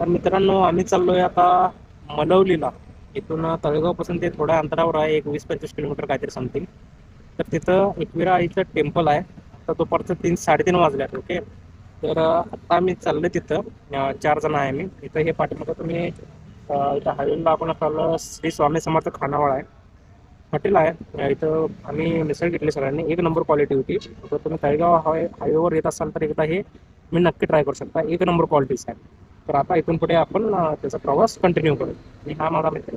तर मित्रांनो आम्ही चाललोय आता मलवलीला इथून तळेगावपासून ते थोड्या अंतरावर आहे एक वीस पंचवीस किलोमीटर काहीतरी समथिंग तर तिथं एकविरा आईचं टेम्पल आहे. तर दुपारचं तीन साडेतीन वाजल्यात ओके तर आता आम्ही चाललोय तिथं. चार जण आहे मी इथं हे पाठीमागं तुम्ही इथं हायवेला आपण आपलं श्री स्वामी समर्थ खानावळ आहे. हॉटेल आहे. इथं आम्ही मिसळ घेतली सगळ्यांनी. एक नंबर क्वालिटी होती. तर तुम्ही तळेगाव हाय हायवेवर येत असाल तर एकदा हे मी नक्की ट्राय करू शकता. एक नंबर क्वालिटीच आहे. तर आता इथून पुढे आपण त्याचा प्रवास कंटिन्यू करू. आणि हा माझा मित्र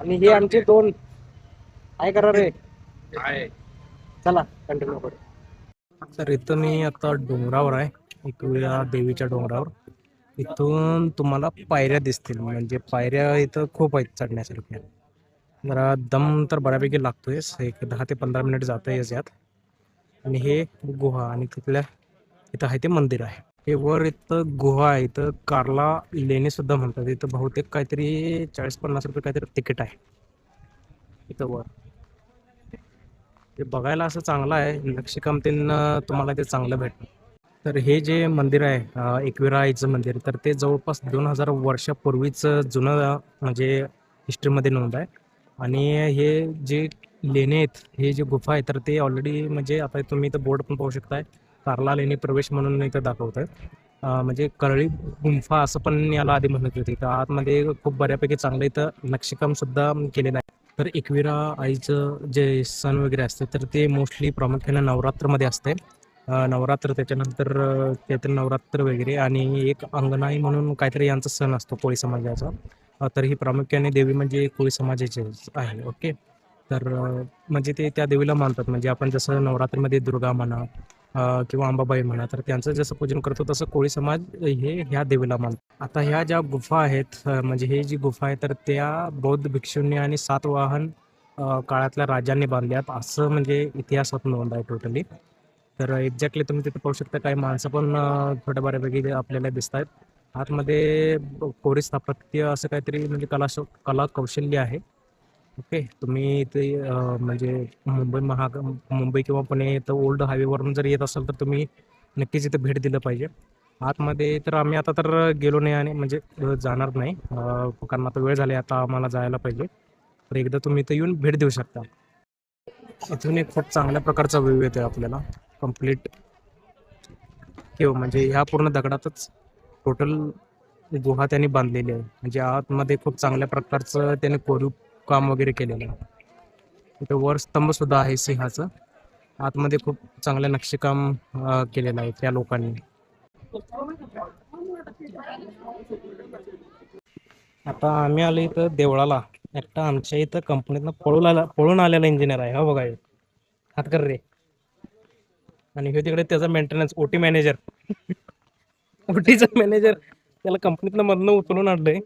आणि हे आमचे दोन. काय करा रे? चला कंटिन्यू करू. तर इथं मी आता डोंगरावर आहे. एकविरा देवीच्या डोंगरावर. इथून तुम्हाला पायऱ्या दिसतील. म्हणजे पायऱ्या इथं खूप आहेत चढण्यासारख्या. जरा दम तर बऱ्यापैकी लागतोयच एक दहा ते पंधरा मिनिट जातोयच यात. आणि हे गुहा आणि तिथल्या इथं आहे ते मंदिर आहे. हे वर इथं गुहा आहे. इथं कारला लेणी सुद्धा म्हणतात. इथं बहुतेक काहीतरी चाळीस पन्नास रुपये काहीतरी तिकीट आहे. इथं वर. ते बघायला असं चांगलं आहे. नक्षीकामतीनं तुम्हाला ते चांगलं भेटतं तर हे जे मंदिर आहे एकविरा आईचं मंदिर तर ते जवळपास दोन हजार वर्षापूर्वीचं जुनं म्हणजे हिस्ट्रीमध्ये नोंद आहे. आणि हे जे लेणे आहेत हे जे गुफा आहे तर ते ऑलरेडी म्हणजे आता तुम्ही इथं बोर्ड पण पाहू शकताय. कारला लेणी प्रवेश म्हणून इथं दाखवत आहे म्हणजे करळी गुंफा असं पण याला आधी म्हणत होते. तर आतमध्ये खूप बऱ्यापैकी चांगलं इथं नक्षीकाम सुद्धा केलेलं आहे. तर एकविरा आईचं जे सण वगैरे असते तर ते मोस्टली प्रामुख्याने नवरात्रमध्ये असते. नवरात्र त्याच्यानंतर त्यातील काहीतरी नवरात्र वगैरे आणि एक अंगणाई म्हणून काहीतरी यांचा सण असतो कोळी समाजाचा. तर ही प्रामुख्याने देवी म्हणजे कोळी समाजाची आहे ओके? तर म्हणजे ते त्या देवीला मानतात. म्हणजे आपण जसं नवरात्रीमध्ये दुर्गा म्हणा किंवा अंबाबाई म्हणा तर त्यांचं जसं पूजन करतो तसं कोळी समाज हे ह्या देवीला मानतात. आता ह्या ज्या गुफा आहेत म्हणजे हे जी गुफा आहे तर त्या बौद्ध भिक्षूंनी आणि सातवाहन काळातल्या राजांनी बांधल्यात असं म्हणजे इतिहासात नोंद आहे टोटली तर एक्झॅक्टली तुम्ही तिथे पाहू शकता काही माणसं पण थोड्या बऱ्यापैकी आपल्याला दिसत आहेत आतमध्ये कोरी स्थापत्य असं काहीतरी म्हणजे कला कला कौशल्य आहे. ओके तुम्ही इथे म्हणजे मुंबई महाग मुंबई किंवा पुणे इथं ओल्ड हायवेवरून जर येत असाल तर तुम्ही नक्कीच इथे भेट दिलं पाहिजे. आतमध्ये तर आम्ही आता तर गेलो नाही आणि म्हणजे जाणार नाही. कारण आता वेळ झाली आता आम्हाला जायला पाहिजे. तर एकदा तुम्ही इथं येऊन भेट देऊ शकता. इथून एक खूप चांगल्या प्रकारचा व्ह्यू येतो आपल्याला. कंप्लीट किंवा म्हणजे ह्या पूर्ण दगडातच टोटल गुहा त्यांनी बांधलेली आहे म्हणजे आतमध्ये खूप चांगल्या प्रकारचं त्याने कोरीव काम वगैरे केलेलं आहे. इथे वर स्तंभ सुद्धा आहे सिंहाचं. आतमध्ये खूप चांगलं नक्षीकाम केलेलं आहे त्या लोकांनी. आता आम्ही आलो इथं देवळाला. एकटा आमच्या इथं कंपनीतनं पळून आला पळून आलेला इंजिनियर आहे. हा बघा हातकर हात कर रे. आणि हे तिकडे त्याचा मेंटेनन्स ओटी मॅनेजर ओटीचा मॅनेजर त्याला कंपनीतनं मधनं उचलून आणलंय.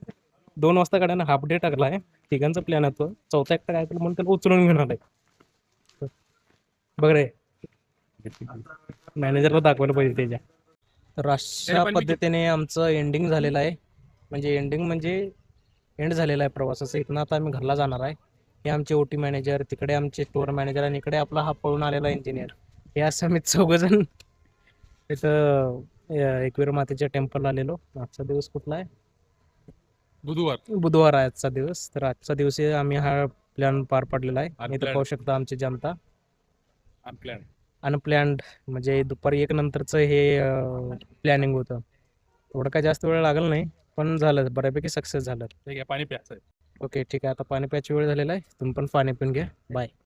दोन वाजता गाड्यानं हाफ डे टाकलाय. तिघांचा प्लॅन होतो चौथा एकटा काय म्हणून त्याला उचलून घेऊन आलाय. बघ रे. मॅनेजरला दाखवायला पाहिजे त्याच्या. तर अशा पद्धतीने आमचं एंडिंग झालेलं आहे. म्हणजे एंडिंग म्हणजे एंड झालेला आहे प्रवासाचं. इथनं आता आम्ही घरला जाणार आहे. हे आमचे ओटी मॅनेजर तिकडे आमचे स्टोअर मॅनेजर आणि इकडे आपला हा पळून आलेला इंजिनियर हे असं आम्ही चौघजण अं, एकवीर मातेच्या टेम्पलला आलेलो. आजचा दिवस कुठला आहे? बुधवार. बुधवार आहे आजचा दिवस. तर आजचा दिवस आम्ही हा प्लॅन पार पाडलेला आहे. इथं. पाहू शकता आमची जनता. अनप्लॅन अनप्लॅन्ड म्हणजे दुपारी एक नंतरचं हे प्लॅनिंग होतं. थोडं काय जास्त वेळ लागला नाही पण झालं. बऱ्यापैकी सक्सेस झालं. ठीक आहे पाणी प्यायचं ओके ठीक आहे. आता पाणी प्यायची वेळ झालेला आहे. तुम्ही पण पाणी पिऊन घ्या. बाय